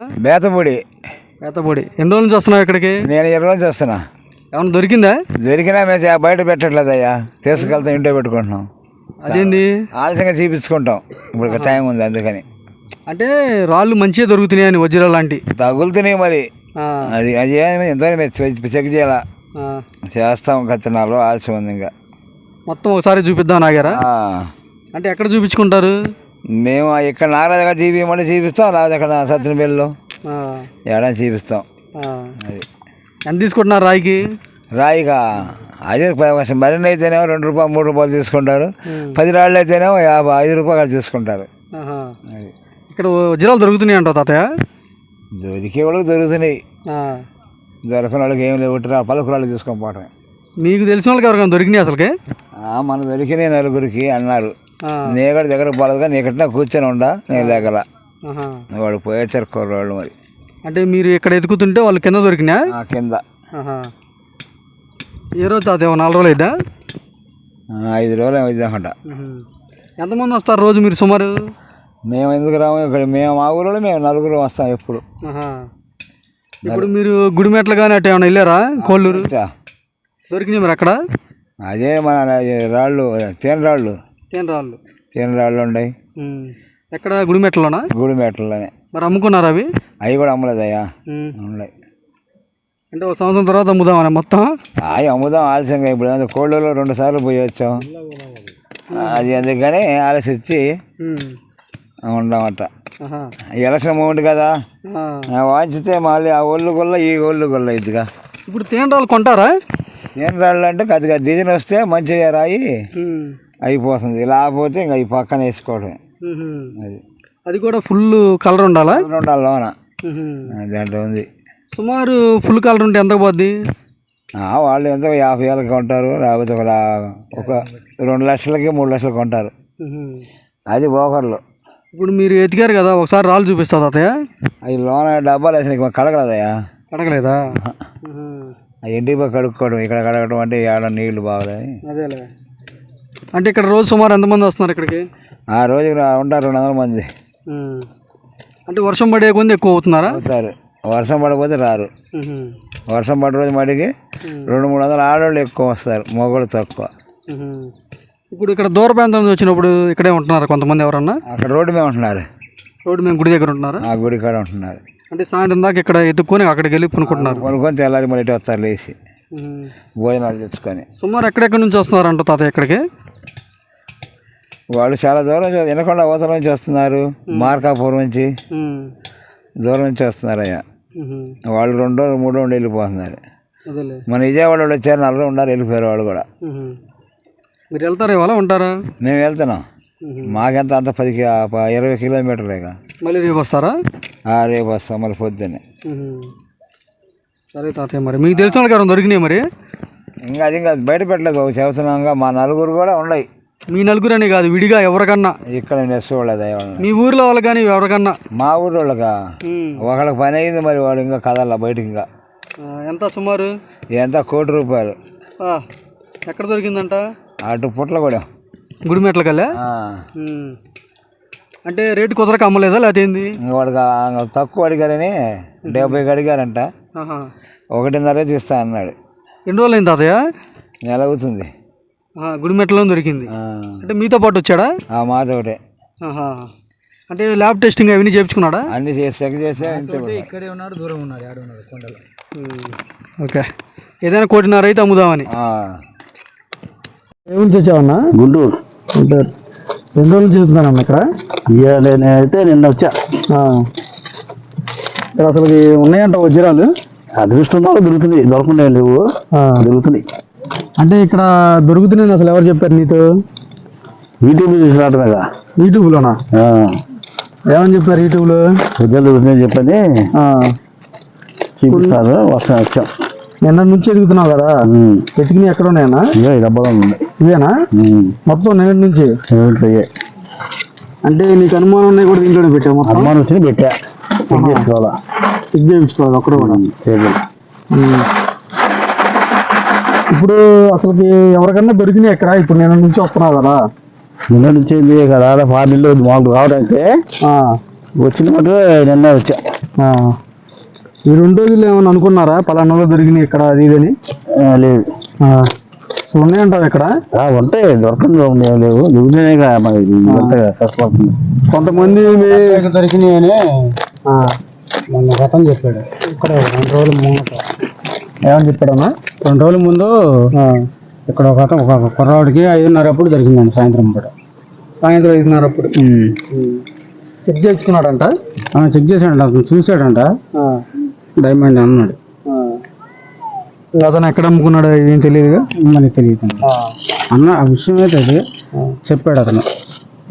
బేతపూడి. మేతపొడి ఎన్ని రోజుల నుంచి వస్తున్నావు ఇక్కడికి? నేను ఇరవై రోజు వస్తున్నా. ఏమన్నా దొరికిందా? దొరికినా మేము బయట పెట్టట్లేదు అయ్యా తీసుకెళ్తాం ఇంట్లో పెట్టుకుంటున్నాం. అదేంది? ఆలస్యంగా చూపించుకుంటాం. ఇప్పుడు టైం ఉంది అందుకని. అంటే రాళ్ళు మంచిగా దొరుకుతున్నాయి అని వజ్రాలు లాంటి. తగులుతున్నాయి మరి. అది అది ఎంతవరకు మేము చెక్ చేయాలా. చేస్తాం కత్తినాలు ఆలస్యం ఉంది ఇంకా. మొత్తం ఒకసారి చూపిద్దాం నాగారా. అంటే ఎక్కడ చూపించుకుంటారు? మేము ఇక్కడ నాగరాజు గారు చూపించమంటే చూపిస్తాం రాజు అక్కడ సత్యనపల్లిలో ఏడా చూపిస్తాం ఆ. అది. ఎంత తీసుకుంటున్నారు రాయికి? రాయిగా అదే మరిన్ని అయితేనేమో రెండు రూపాయలు మూడు రూపాయలు తీసుకుంటారు. పది రాళ్ళు అయితేనేమో యాభై ఐదు రూపాయలు తీసుకుంటారు. అది. ఇక్కడ వజ్రాలు దొరుకుతున్నాయి అంటావు తాతయ్య? దొరికే వాళ్ళకి దొరుకుతున్నాయి. దొరకని వాళ్ళకి ఏం లేవు. ఉట్టి రా- పలుకు రాళ్ళు తీసుకొని పోవటమే. మీకు తెలిసిన వాళ్ళకి ఎవరికైనా దొరికినాయి అసలుకి? మన దొరికినాయి నలుగురికి అన్నారు. నీ కూడా దగ్గర పోలేదుగా నీకట్లా కూర్చొని ఉండా లేకల ఆహా. వాడు పోయేచ్చారు కుర్రోళ్ళు మరి. అంటే మీరు ఇక్కడ ఎతుకుతుంటే వాళ్ళు కింద దొరికినా? కింద. ఏ రోజు ఓ నాలుగు రోజులు అయిద్దా ఐదు రోజులు ఏమో ఇద్దామంట. ఎంతమంది వస్తారు రోజు మీరు సుమారు? మేము ఎందుకు రాము? ఇక్కడ మేము మా ఊళ్ళో మేము నలుగురు వస్తాం ఎప్పుడు. ఇప్పుడు మీరు గుడిమెట్లు కానీ అటు ఏమైనా వెళ్ళారా? కోళ్ళూరు? దొరికినాయి మీరు అక్కడ? అదే మన రాళ్ళు తేనె రాళ్ళు తేను రాళ్ళు తేనె రాళ్ళు ఉన్నాయి. ఎక్కడ? గుడిమెట్లలోనా? గుడి మేటల్లోనే మరి అమ్ముకున్నారా అవి? అవి కూడా అమ్మలేదయ్యా. ఉన్నాయి. అంటే ఒక సంవత్సరం తర్వాత అమ్ముదామని మొత్తం? అవి అమ్ముదాం ఆలస్యంగా ఇప్పుడు. ఏదో కోళ్ళలో రెండు సార్లు పోయి వచ్చాం. అది అందుకని ఉమ్. ఉండమట. ఎలక్షన్ మూమెంట్ కదా. వాంచితే మళ్ళీ ఆ ఒళ్ళు గొల్ల ఈ ఒళ్ళు గొల్ల ఇదిగా ఇప్పుడు తేనె రాళ్ళు కొంటారా? ఏం రాళ్ళు అంటే కొద్దిగా డిజైన్ వస్తే మంచిగా రాయి. అయిపోతుంది లేకపోతే ఇంకా ఈ పక్కన వేసుకోవడమే ఉహు. అది అది కూడా ఫుల్ కలర్ ఉండాలా ఉండాలి లోన దాంట్లో ఉంది సుమారు ఫుల్ కలర్ ఉంటే ఎంత పోద్ది వాళ్ళు ఎంత యాభై వేలకి కొంటారు లేకపోతే ఒక ఒక రెండు లక్షలకి మూడు లక్షలకి కొంటారు. అది బోకర్లు ఇప్పుడు మీరు ఎతికారు కదా ఒకసారి రాళ్ళు చూపిస్తా తాతయ్య అవి లోన డబ్బాలు వేసిన కడగలదయ్యా అడగలేదా ఆ ఇంటికి పోయి కడుక్కోవడం ఇక్కడ కడగడం అంటే ఏడ నీళ్ళు బాగలని అదేలే అంటే ఇక్కడ రోజు సుమారు ఎంతమంది వస్తున్నారు ఇక్కడికి? ఆ రోజుకి రా- ఉంటారు రెండు వందల మంది. అంటే వర్షం పడే కొంది ఎక్కువ అవుతున్నారా? అవుతారు. వర్షం పడకపోతే రారు. వర్షం పడ్డ రోజు మటుకి రెండు మూడు వందల ఆడవాళ్ళు ఎక్కువ వస్తారు మగవాళ్ళు తక్కువ. ఇప్పుడు ఇక్కడ దూర ప్రాంతం నుంచి వచ్చినప్పుడు ఇక్కడే ఉంటున్నారు కొంతమంది ఎవరన్నా? అక్కడ రోడ్డు మీద ఉంటున్నారు. రోడ్డు మేము గుడి దగ్గర ఉంటున్నారా? ఆ గుడి కాడ ఉంటున్నారు. అంటే సాయంత్రం దాకా ఇక్కడ ఎత్తుక్కొని అక్కడికి వెళ్ళి కొనుక్కుంటున్నారు కొనుక్కొని తెల్లారి మళ్ళీ వస్తారు లేచి. భోజనాలు తెచ్చుకొని. సుమారు ఎక్కడెక్కడి నుంచి వస్తున్నారంట తాత ఇక్కడికి వాళ్ళు చాలా దూరం వినకొండ అవతల నుంచి వస్తున్నారు మార్కాపురం నుంచి. దూరం నుంచి వస్తున్నారు అయ్యా. వాళ్ళు రెండు రోజులు మూడు రోజులు వెళ్ళిపోతున్నారు. మన విజయవాడ వాళ్ళు వచ్చారు నలుగురు ఉన్నారు వెళ్ళిపోయారు వాళ్ళు కూడా. మీరు వెళ్తారా ఇవాళ? ఉంటారా? మేము వెళ్తున్నాం. మాకెంత అంత పది ఇరవై కిలోమీటర్లేగా మళ్ళీ రేపు వస్తారా? రేపు వస్తాం మళ్ళీ పొద్దున్నే. సరే తాతయ్య మరి. మీకు తెలిసిన వాళ్ళకి దొరికినాయి మరి? ఇంకా అది ఇంకా బయట పెట్టలేదు చెబుతున్నాగా మా నలుగురు కూడా ఉన్నాయి. మీ నలుగురని కాదు విడిగా ఎవరికన్నా. ఇక్కడ నెస్ వాళ్ళది వాళ్ళని మీ ఊర్లో వాళ్ళకి కానీ ఎవరికన్నా. మా ఊరు వాళ్ళకా. ఒకళ్ళకి పని అయింది మరి వాడు ఇంకా కదల్లా బయటికి. ఇంకా ఎంత సుమారు? ఎంత? కోటి రూపాయలు. ఎక్కడ దొరికిందంట? అటు పుట్ల కూడా గుడిమెట్ల కల్లా. అంటే రేటు కుదరక అమ్మలేదా ఏంది? వాడికి తక్కువ అడిగారని డెబ్బైకి అడిగారంట. ఒకటిన్నర తీస్తా అన్నాడు. ఎన్ని రోజులు అయింది తాతయ్య? నెల అవుతుంది. ఆహా, గుడిమెట్లలో దొరికింది. అంటే మీతో పాటు వచ్చాడా? ఆ మాట ఒకటే. అంటే ల్యాబ్ టెస్టింగ్ అవన్నీ చేయించుకున్నాడా అన్ని చేసి చెక్ చేస్తే ఇక్కడే ఉన్నాడు దూరం ఉన్నాడు ఆడ ఉన్నాడు కొండలో. ఓకే. ఏదైనా కోటిన్నర అయితే అమ్ముదామని. ఆ. ఏమి తెచ్చావన్నా గుంటూరు. ఉంటారు ఎన్ని రోజులు చేస్తున్నానమ్మా ఇక్కడ? నేనైతే నిన్న వచ్చా. ఆ. ఇక్కడ అసలు ఉన్నాయంట వజ్రాలు. అదృష్టంలో దొరుకుతుంది దొరకకుండా లేవు. ఆ. దొరుకుతున్నాయి. అంటే ఇక్కడ దొరుకుతున్నాయి అసలు ఎవరు చెప్పారు నీతో? యూట్యూబ్ చూసి రావటమేగా యూట్యూబ్లోనా? ఏమని చెప్పారు యూట్యూబ్లో? ఉద్యోగాలు దొరుకుతున్నాయని చెప్పని ఆ. చూపిస్తారు. వస్తాను వచ్చాం. నిన్న నుంచి ఎదుగుతున్నావు కదా. ఎతికినాయి ఎక్కడ ఉన్నాయన్నా? ఇవే డబ్బాలో ఉంది. ఇవేనా. మొత్తం నిన్నటి నుంచి. అంటే నీకు అనుమానం ఉన్నాయి కూడా దీంట్లోనే పెట్టావు అనుమానం వచ్చి పెట్టా. చెక్ చేసుకోవాలా చెక్ చేయించుకోవాలి అక్కడ కూడా టేబుల్. ఇప్పుడు అసలుకి ఎవరికన్నా దొరికినాయి ఎక్కడ ఇప్పుడు నేను నుంచి వస్తున్నావు కదా. నిన్న నుంచి ఏంది? కదా పార్టీలో మామూలు రావడం అయితే ఆ. వచ్చిన మాట నిన్న వచ్చా. ఆ. ఈ రెండు రోజులు ఏమైనా అనుకున్నారా? పలానా దొరికినాయి ఇక్కడ అది ఇదని లేదు. ఉన్నాయంటావు ఇక్కడ? ఆ, ఉంటాయి దొరకండి ఉండేవి లేవు మరి ఇదంతా కష్టపడుతుంది కొంతమంది దొరికినాయి అని మొన్న రతం చెప్పాడు. ఇక్కడ రెండు రోజుల ముంగట ఏమని చెప్పాడన్నా రెండు రోజుల ముందు ఇక్కడ ఒక ఒక కుర్రాడికి ఐదున్నర అప్పుడు దొరికిందండి సాయంత్రం పూట. సాయంత్రం ఐదున్నర అప్పుడు. చెక్ చేసుకున్నాడంట చెక్ చేశాడంట అతను చూశాడంట. డైమండ్ అన్నాడు. అతను ఎక్కడ అమ్ముకున్నాడు ఏం తెలియదుగా? మనకి తెలియదు. అన్న ఆ విషయం అయితే చెప్పాడు అతను.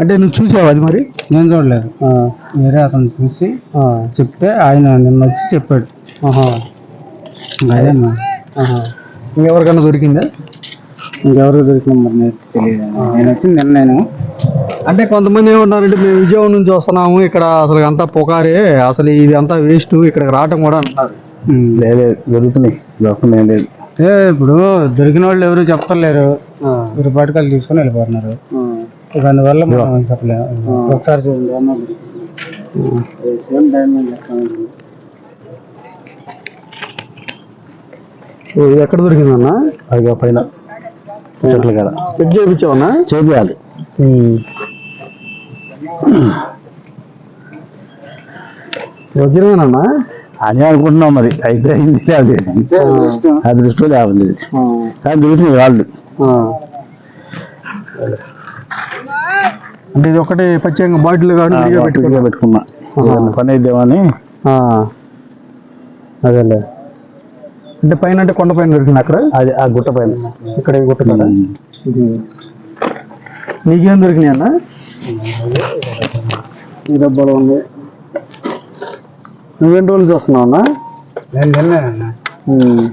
అంటే నువ్వు చూసావు అది మరి? నేను చూడలేదు. వేరే అతను చూసి చెప్తే ఆయన నిన్న వచ్చి చెప్పాడు. అదే అన్న. ఇంకెవరికన్నా దొరికిందా? ఇంకెవరు దొరికిన మరి నాకు తెలియదు. నేను వచ్చింది నిన్న నేను అంటే కొంతమంది ఏమంటారంటే మేము విజయవాడ నుంచి వస్తున్నాము ఇక్కడ అసలు అంతా పొకారే అసలు ఇది అంతా వేస్ట్ ఇక్కడికి రావటం కూడా అంటున్నారు. లేదు దొరుకుతున్నాయి లేదు. ఏ ఇప్పుడు దొరికిన వాళ్ళు ఎవరు చెప్తలేరు మీరు పట్టుకలు తీసుకొని వెళ్ళిపోతున్నారు. అందువల్ల మనం చెప్పలేము. ఒకసారి చూడండి. Same diamond. ఇది ఎక్కడ దొరికిందన్నా? అది పైన. చెట్ల కదా చెక్ చేయించావన్నా? చేయాలి వజ్రమేనన్నా? అని అనుకుంటున్నాం మరి. అయితే అయింది. అది అది దృష్టిలో లేకపోతే కానీ దొరుకుతుంది వాళ్ళు. అంటే ఇది ఒకటి ప్రత్యేకంగా బాటిల్ కాదు విడిగా పెట్టుకో పెట్టుకున్నా. పని అయిద్దామని అదేలే. అంటే పైన అంటే కొండ పైన దొరికింది అక్కడ? అది ఆ గుట్ట పైన. ఇక్కడ గుట్ట కదా నీకేం దొరికినాయి అన్న? ఈ డబ్బాలో ఉంది. నువ్వేం రోజులు చూస్తున్నావు అన్న? నేను.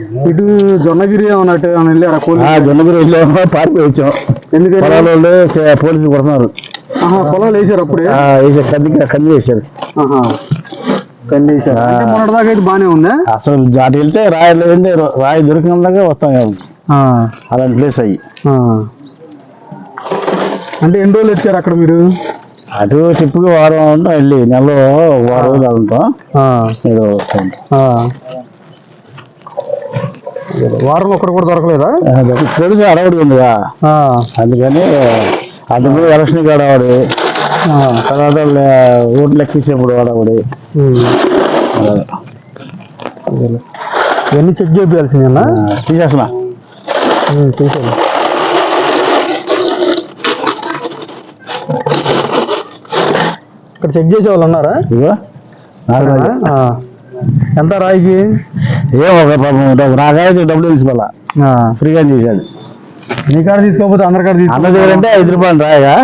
ఇటు జొన్నగిరి అన్నట్టు వెళ్ళారా? జొన్నగిరి వెళ్ళాము పారిపోయి వచ్చాం పొలాల సే- పోలీసులు కొడుతున్నారు. పొలాలు వేసారు అప్పుడే? వేసారు కంది కంది వేసారు. కంది వేసారు. అంటే మొన్నటిదాకా అయితే బాగానే ఉందా? అసలు అటు వెళ్తే రాయి రాయి దొరికినాక వస్తాం అలాంటి ప్లేస్ అయ్యి. అంటే ఎన్ని రోజులు ఎత్తారు అక్కడ మీరు? అటు ట్రిప్కి వారం ఉంటాం వెళ్ళి నెలలో వారం రోజులు ఉంటాం. వస్తాం. వారం ఒక్కడు కూడా దొరకలేదా? తెలుసు అడవుడు ఉందిగా. అందుకని అందుకు ఎలక్షన్ కాడ ఆవిడ ఆ. తర్వాత ఓట్లు లెక్కించేప్పుడు వాడవాడి ఉమ్. ఇవన్నీ చెక్ చేయాల్సిందేనా తీసేస్తున్నా. తీసాను ఇక్కడ చెక్ చేసే వాళ్ళు ఉన్నారా. ఎంత రాయికి? ఏం ఒక పాపం నాకైతే డబ్బులు తీసుకోవాలా. ఫ్రీగా చేశాడు. నీ కాడ తీసుకోకపోతే అందరి కాడ అన్న దగ్గర అంటే ఐదు రూపాయలు రాయగా.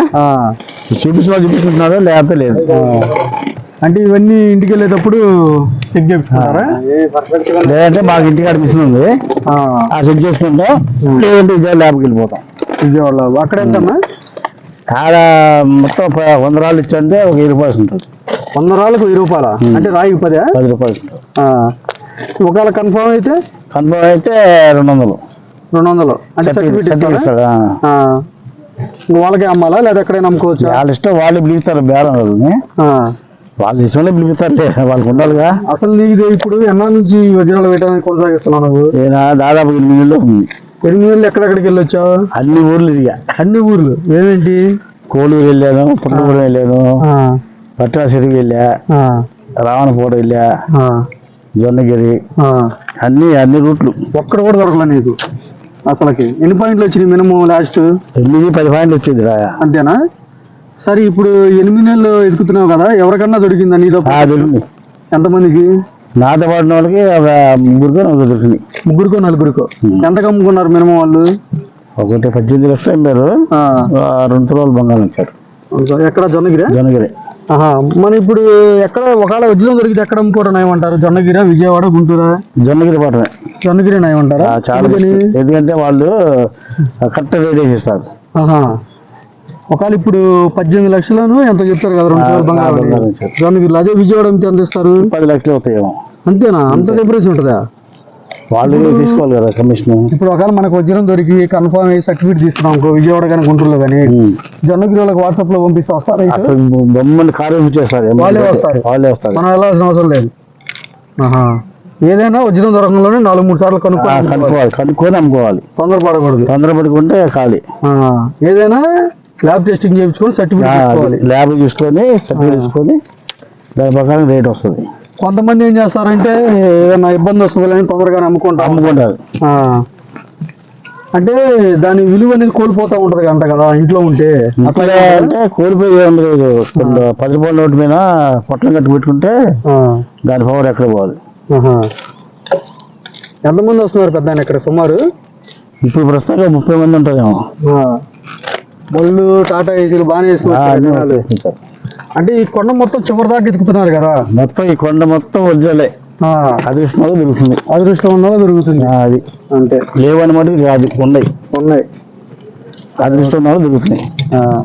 చూపించిన చూపించుకుంటున్నాడు లేకపోతే లేదు. అంటే ఇవన్నీ ఇంటికి వెళ్ళేటప్పుడు చెక్ చేయించుకుంటారా లేదంటే మాకు ఇంటికాడ మిషన్ ఉంది. ఆ. చెక్ చేసుకుంటాం. లేదంటే ఇదే ల్యాబ్కి వెళ్ళిపోతాం. విజయవాడలో అక్కడ ఎంతన్నా ఆడ మొత్తం వంద రాళ్ళు ఇచ్చంటే ఒక వెయ్యి రూపాయలు ఉంటుంది. వంద రాళ్ళకు వెయ్యి రూపాయల? అంటే రాయి పదే? పది రూపాయలు. ఒకవేళ కన్ఫర్మ్ అయితే? కన్ఫర్మ్ అయితే రెండు వందలు రెండు వందలు అంటే సర్టిఫికేట్ ఇస్తాడు? వాళ్ళకే అమ్మాలా? లేదా ఎక్కడైనా అమ్ముకోవచ్చా? వాళ్ళ ఇష్టం వాళ్ళు పిలుస్తారు బేరం వాళ్ళని. వాళ్ళ ఇష్టంలో పిలుపుతారులే వాళ్ళకి ఉండాలిగా అసలు నీది ఇప్పుడు ఎన్నా నుంచి వజ్రాలు వేయడానికి కొనసాగిస్తున్నావు నువ్వు? దాదాపు ఎనిమిది నెలలు ఉంది ఎనిమిది నెలలు ఎక్కడెక్కడికి వెళ్ళొచ్చావు? అన్ని ఊర్లు తిరిగా అన్ని ఊర్లు. ఏమేంటి? కోలూరు వెళ్ళాను పుట్టగూడెం వెళ్ళాను చెరువు వెళ్ళా. రావణపూడ వెళ్ళా. జొన్నగిరి. ఆ. అన్ని అన్ని రూట్లు. ఒక్కడ కూడా దొరకలే నీకు? అసలుకి. ఎన్ని పాయింట్లు వచ్చినాయి మినిమం లాస్ట్? ఎనిమిది పది పాయింట్లు వచ్చేది రా అంతేనా? సరే ఇప్పుడు ఎనిమిది నెలలు ఎదుగుతున్నావు కదా ఎవరికన్నా దొరికిందా నీతో దొరికింది. ఎంతమందికి? నాతో పాడిన వాళ్ళకి ఒక ముగ్గురుగా నాకు దొరికింది. ముగ్గురుకో నలుగురుకో. ఎంత కమ్ముకున్నారు మినిమం వాళ్ళు? ఒకటి పద్దెనిమిది లక్షలు అమ్మారు. రెండు తులాలు బంగారం ఇచ్చారు. ఎక్కడ? జొన్నగిరి? జొన్నగిరి. మన ఇప్పుడు ఎక్కడ ఒకవేళ వజ్రం దొరికితే ఎక్కడ అమ్ముకోవడం ఏమంటారు జొన్నగిరి విజయవాడ గుంటూరా? జొన్నగిరి పట్టమే జొన్నగిరి ఏమంటారా చాలా. ఎందుకంటే వాళ్ళు కరెక్ట్ రేట్ వేసి ఇస్తారు ఆహా. ఒకవేళ ఇప్పుడు పద్దెనిమిది లక్షలను ఎంత చెప్తారు కదా రెండు బంగారం. జొన్నగిరిలో అదే విజయవాడ ఎంత ఇస్తారు? పది లక్షలు అవుతాయేమో అంతేనా? అంత డిఫరెన్స్ ఉంటుందా? వాళ్ళు తీసుకోవాలి కదా కమిషన్. ఇప్పుడు ఒకవేళ మనకు వజ్రం దొరికి కన్ఫర్మ్ అయ్యి సర్టిఫికేట్ తీసుకున్నాం అనుకో విజయవాడ కానీ గుంటూరులో కానీ జొన్న గిరిలకు వాట్సాప్లో పంపిస్తే వస్తారా? అసలు బొమ్మని కారు చేస్తారు వాళ్ళే వస్తారు. వాళ్ళే వస్తారు. మనం వెళ్ళాల్సిన అవసరం లేదు. ఏదైనా వజ్రం దొరకంలోనే నాలుగు మూడు సార్లు కనుక్కోవాలి కనుక్కోవాలి. కనుక్కొని అమ్ముకోవాలి. తొందరపడకూడదు. తొందరపడుకుంటే ఖాళీ. ఏదైనా ల్యాబ్ టెస్టింగ్ చేయించుకొని సర్టిఫికేట్ ల్యాబ్ చూసుకొని సర్టిఫికేట్ తీసుకొని దాని ప్రకారం రేట్ వస్తుంది. కొంతమంది ఏం చేస్తారంటే ఏదైనా ఇబ్బంది వస్తుంది అని తొందరగానే అమ్ముకుంటాం అమ్ముకుంటారు ఆ. అంటే దాని విలువ అనేది కోల్పోతా ఉంటది అంట కదా ఇంట్లో ఉంటే. అట్లా అంటే కోల్పోయి కొన్ని పది రూపాయల నోటు మీద పొట్లం కట్టి పెట్టుకుంటే. దాని పవర్ ఎక్కడ పోవాలి ఆహా. ఎంతమంది వస్తున్నారు పెద్ద ఇక్కడ? సుమారు? ఇప్పుడు ప్రస్తుతంగా ముప్పై మంది ఉంటారేమో. బళ్ళు టాటా ఏసీలు బాగానే. వచ్చేస్తుంటారు. అంటే ఈ కొండ మొత్తం చివరి దాకా ఎత్తుకుతున్నారు కదా? మొత్తం ఈ కొండ మొత్తం ఒరిజినలే. ఆ. అదృష్టంగా దొరుకుతుంది. అదృష్టం ఉన్నదో దొరుకుతుంది. అది. అంతే. లేవని మటుకు కాదు ఉన్నాయి ఉన్నాయి. అదృష్టం ఉన్నదో దొరుకుతున్నాయి ఆ.